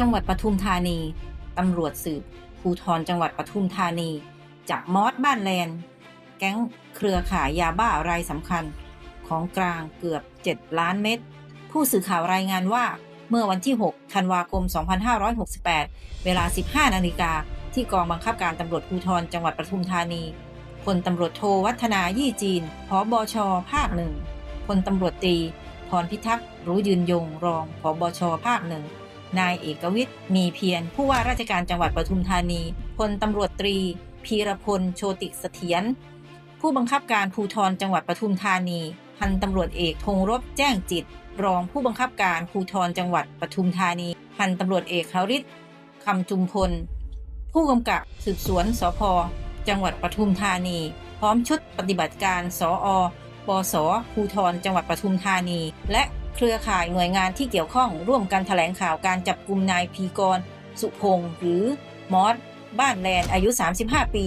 จังหวัดปทุมธานี ตำรวจสืบภูธรจังหวัดปทุมธานี จับมอสบ้านแลน แก๊งเครือข่ายยาบ้ารายสำคัญ ของกลางเกือบ 7 ล้านเม็ด ผู้สื่อข่าวรายงานว่าเมื่อวันที่ 6 ธันวาคม 2568 เวลา 15 นาฬิกา ที่กองบังคับการตำรวจภูธรจังหวัดปทุมธานี พลตำรวจโทวัฒนายี่จีนผบชภาคหนึ่ง พลตำรวจตรีพรพิทักษ์รู้ยืนยงรองผบชภาคหนึ่ง นายเอกวิทย์ มีเพียรผู้ว่าราชการจังหวัดปทุมธานีพลตำรวจตรี พีรพล โชติเสถียร ผู้บังคับการภูธรจังหวัดปทุมธานี พันตำรวจเอกธงรบแจ้งจิต รองผู้บังคับการภูธรจังหวัดปทุมธานี พันตำรวจเอกเขาฤทธิ์คำจุมพล ผู้กำกับสืบสวนสพจังหวัดปทุมธานี พร้อมชุดปฏิบัติการสอปสภูธรจังหวัดปทุมธานี และ เครือข่ายหน่วยงานที่เกี่ยวข้องร่วมกันแถลงข่าวการจับกลุ่มนายพีกร สุพงศ์หรือมอสบ้านแลนอายุ 35 ปี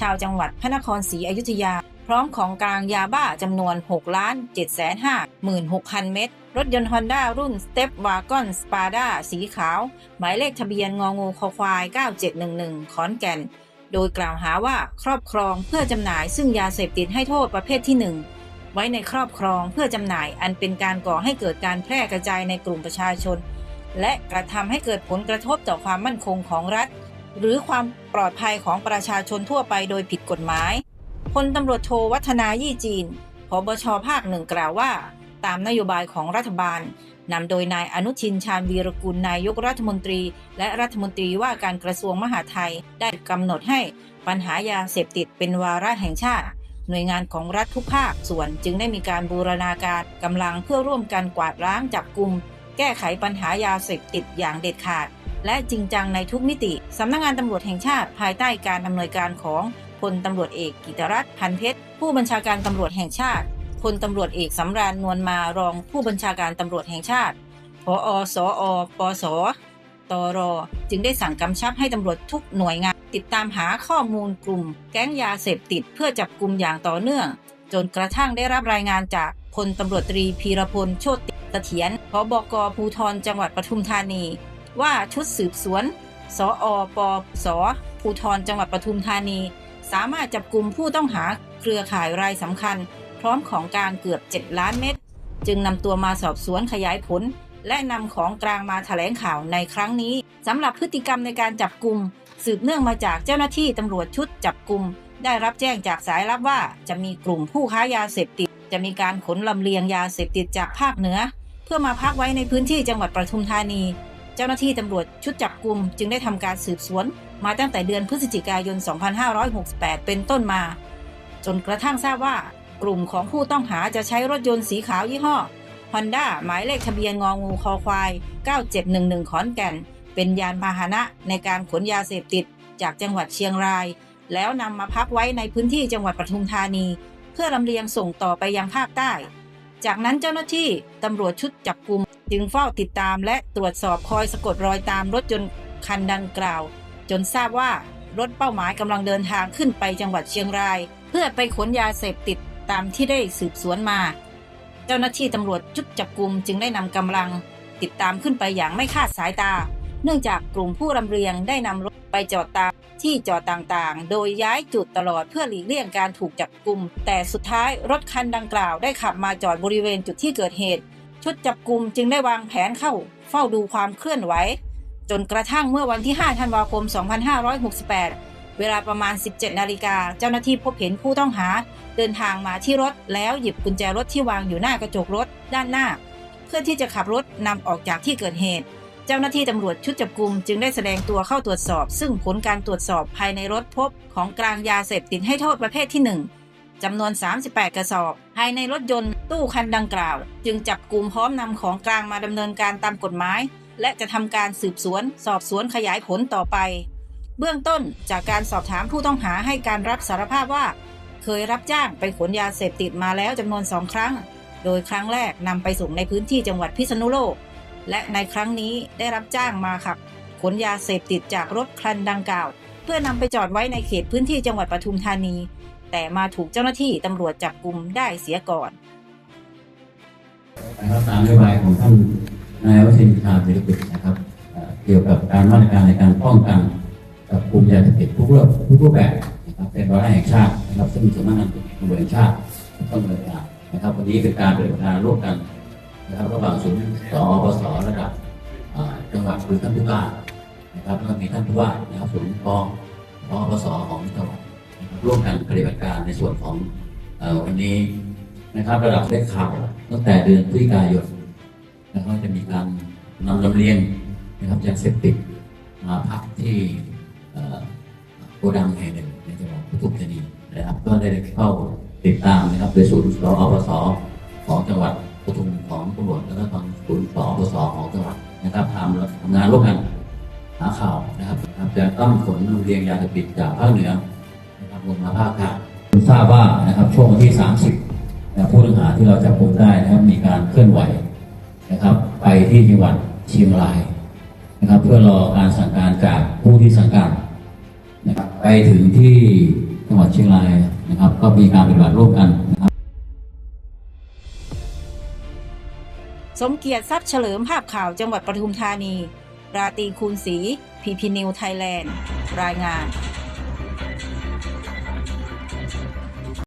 ชาวจังหวัดพระนครศรีอยุธยา พร้อมของกลางยาบ้าจำนวน 6 ล้าน7 5 6 0 0 0 เม็ดรถยนต์ฮอนด้ารุ่น Step Wagon Spada สีขาว หมายเลขทะเบียนงองูคอควาย 9711 ขอนแก่น โดยกล่าวหาว่าครอบครองเพื่อจำหน่ายซึ่งยาเสพติดให้โทษประเภทที่ 1 ไว้ในครอบครองเพื่อจำหน่ายอันเป็นการก่อให้เกิดการแพร่กระจายในกลุ่มประชาชน และกระทำให้เกิดผลกระทบต่อความมั่นคงของรัฐ หรือความปลอดภัยของประชาชนทั่วไปโดยผิดกฎหมายพลตำรวจโทวัฒนายี่จีนพบชภาคหนึ่งกล่าวว่า ตามนโยบายของรัฐบาลนำโดยนายอนุชินชาญวีรกุลนายกรัฐมนตรี และรัฐมนตรีว่าการกระทรวงมหาดไทยได้กำหนดให้ปัญหายาเสพติดเป็นวาระแห่งชาติ หน่วยงานของรัฐทุกภาคส่วนจึงได้มีการบูรณาการกำลังเพื่อร่วมกันกวาดล้างจับกลุ่มแก้ไขปัญหายาเสพติดอย่างเด็ดขาด และจริงจังในทุกมิติ สำนักงงานตำรวจแห่งชาติภายใต้การอำนวยการของพลตำรวจเอกกิตรัตน์พันเพชร ผู้บัญชาการตำรวจแห่งชาติพลตำรวจเอกสำราญนวลมารองผู้บัญชาการตำรวจแห่งชาติพอสอปสตรจึงได้สั่งกำชับให้ตำรวจทุกหน่วยงาน ติดตามหาข้อมูลกลุ่ม แก๊งยาเสพติดเพื่อจับกลุ่มอย่างต่อเนื่อง จนกระทั่งได้รับรายงานจากพลตำรวจตรีพีรพลโชติเสถียรพบกภูธรจังหวัดปทุมธานี ว่าชุดสืบสวน สอปสภูธรจังหวัดปทุมธานี สามารถจับกลุ่มผู้ต้องหาเครือข่ายรายสำคัญ พร้อมของกลางเกือบ 7 ล้านเม็ดจึงนำตัวมาสอบสวนขยายผล และนำของกลางมาแถลงข่าวในครั้งนี้สำหรับพฤติกรรมในการจับกลุ่ม สืบเนื่องมาจากเจ้าหน้าที่ตำรวจชุดจับกลุ่มได้รับแจ้งจากสายลับว่าจะมีกลุ่มผู้ค้ายาเสพติด จะมีการขนลำเลียงยาเสพติดจากภาคเหนือ เพื่อมาพักไว้ในพื้นที่จังหวัดปทุมธานี เจ้าหน้าที่ตำรวจชุดจับกลุ่มจึงได้ทำการสืบสวน มาตั้งแต่เดือนพฤศจิกายน 2568 เป็นต้นมา จนกระทั่งทราบว่ากลุ่มของผู้ต้องหาจะใช้รถยนต์สีขาวยี่ห้อ Honda หมายเลขทะเบียนงองูคอควาย 9711 ขอนแก่น เป็นยานพาหนะในการขนยาเสพติดจากจังหวัดเชียงราย แล้วนำมาพักไว้ในพื้นที่จังหวัดปทุมธานี เพื่อลำเลียงส่งต่อไปยังภาคใต้ จากนั้นเจ้าหน้าที่ตำรวจชุดจับกลุ่มจึงเฝ้าติดตามและตรวจสอบคอยสะกดรอยตามรถยนต์คันดังกล่าว จนทราบว่ารถเป้าหมายกำลังเดินทางขึ้นไปจังหวัดเชียงราย เพื่อไปขนยาเสพติดตามที่ได้สืบสวนมา เจ้าหน้าที่ตำรวจชุดจับกลุ่มจึงได้นำกำลัง ติดตามขึ้นไปอย่างไม่คาดสายตา เนื่องจากกลุ่มผู้รำเรียงได้นำรถไปจอดตามที่จอดต่างๆ โดยย้ายจุดตลอดเพื่อหลีกเลี่ยงการถูกจับกลุ่ม แต่สุดท้ายรถคันดังกล่าวได้ขับมาจอดบริเวณจุดที่เกิดเหตุ ชุดจับกลุ่มจึงได้วางแผนเข้า เฝ้าดูความเคลื่อนไหว จนกระทั่งเมื่อวันที่ 5 ธันวาคม 2568 เวลาประมาณ 17 นาฬิกาเจ้าหน้าที่พบเห็นผู้ต้องหา เดินทางมาที่รถแล้วหยิบกุญแจรถที่วางอยู่หน้ากระจกรถด้านหน้า เพื่อที่จะขับรถนำออกจากที่เกิดเหตุ เจ้าหน้าที่ตำรวจชุดจับกลุ่มจึงได้แสดงตัวเข้าตรวจสอบ ซึ่งผลการตรวจสอบภายในรถพบของกลางยาเสพติดให้โทษประเภทที่ 1 จำนวน 38 กระสอบ ภายในรถยนต์ตู้คันดังกล่าว จึงจับกลุ่มพร้อมนำของกลางมาดำเนินการตามกฎหมาย และจะทำการสืบสวน สอบสวนขยายผลต่อไป เบื้องต้นจากการสอบถามผู้ต้องหาให้การรับสารภาพว่า เคยรับจ้างไปขนยาเสพติดมาแล้วจำนวนสองครั้ง โดยครั้งแรกนำไปส่งในพื้นที่จังหวัดพิษณุโลก และในครั้งนี้ได้รับจ้างมาขับขนยาเสพติดจากรถคันดังกล่าว เพื่อนำไปจอดไว้ในเขตพื้นที่จังหวัดปทุมธานี แต่มาถูกเจ้าหน้าที่ตำรวจจับกลุ่มได้เสียก่อนนะครับตามนโยบายของท่านนายวัชรินทร์ชาญวิรกุลนะครับเกี่ยวกับการมาตรการในการป้องกันกับกลุ่มยาเสพติดทุกรูปทุกรูปแบบนะครับเป็นวาระแห่งชาตินะครับซึ่งสำนักงานตำรวจแห่งชาติต้องดำเนินการนะครับวันนี้เป็นการปฏิบัติงานร่วมกัน นะครับระหว่างศูนย์สอปสระดับจังหวัดหรือท่านผู้ว่านะครับแล้วก็มีท่านผู้ว่านะครับศูนย์กองปปสของจังหวัดนะครับร่วมกันปฏิบัติการในส่วนของวันนี้นะครับระดับได้ข่าวตั้งแต่เดือนพฤศจิกายนแล้วก็จะมีการนำลำเลียงนะครับยาเสพติดมาพักที่โกดังแห่งหนึ่งในจังหวัดปทุมธานีนะครับ ก็ได้เข้าติดตามนะครับโดยศูนย์สอปสของจังหวัดปทุม ทำทำงานร่วมกันหาข่าวนะครับครับจะต้องขนลำเลียงยาเสพติดจากภาคเหนือนะครับลงมาภาคกลางทราบว่านะครับช่วงวันที่ 30นะครับผู้ต้องหาที่เราจับกุมได้นะครับมีการเคลื่อนไหวนะครับ ไปที่จังหวัดเชียงรายนะครับ เพื่อรอการสั่งการจากผู้ที่สั่งการนะครับไปถึงที่จังหวัดเชียงรายนะครับ ก็มีการปฏิบัติร่วมกัน สมเกียรติทรัพย์เฉลิมภาพข่าวจังหวัดปทุมธานี ราตีคูณศรีพีพีนิวไทยแลนด์ รายงาน